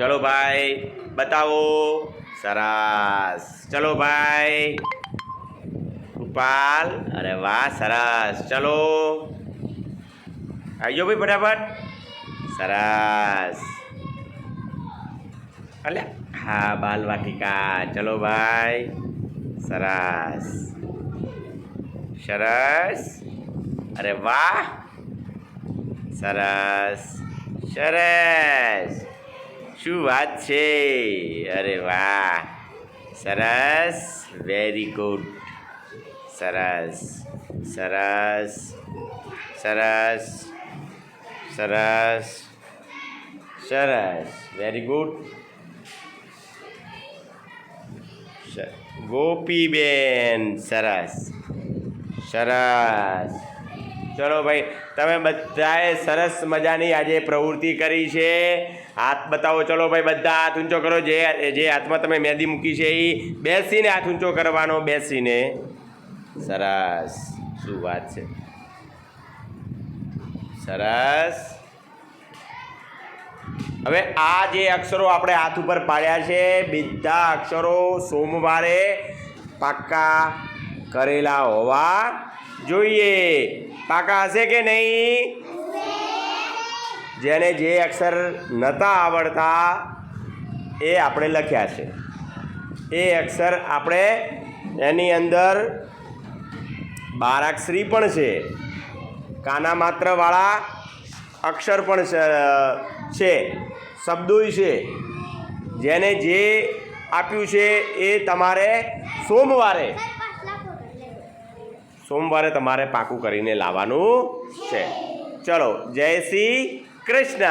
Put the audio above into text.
ચલો ભાઈ, બતાવો. સરસ. ચલો ભાઈ. કૃપાલ અરે વાહ, સરસ. ચલો. આવ્યો ભાઈ ફટાફટ? સરસ. એટલે હા, બાલ વાટિકા. ચલો ભાઈ. સરસ. સરસ. અરે વાહ. સરસ. સરસ. શું વાત છે? અરે વાહ. સરસ. વેરી ગુડ સરસ. સરસ. સરસ. સરસ. સરસ. Very good Gopiben. સરસ. સરસ. ચલો ભાઈ, તમે બધાએ સરસ મજાની આજે પ્રવૃત્તિ કરી છે. હાથ બતાવો, ચલો ભાઈ, બધા હાથ ઊંચો કરો. જે જે હાથમાં તમે મહેંદી મૂકી છે એ બેસીને હાથ ઊંચો કરવાનો, બેસીને. સરસ. શું વાત છે? સરસ. હવે આ જે અક્ષરો આપણે હાથ ઉપર પાડ્યા છે બધા અક્ષરો સોમવારે પાક્કા કરેલા હોવા જોઈએ. પાકા હશે કે નહીં? જેને જે અક્ષર નહોતા આવડતા, એ આપણે લખ્યા છે. એ અક્ષર આપણે એની અંદર બારાક્ષરી પણ છે. કાના માત્રવાળા અક્ષર પણ છે- છે, શબ્દોય છે. જેને જે આપ્યું છે એ તમારે સોમવારે સોમવારે તમારે પાકું કરીને લાવવાનું છે. ચલો જય શ્રી કૃષ્ણ.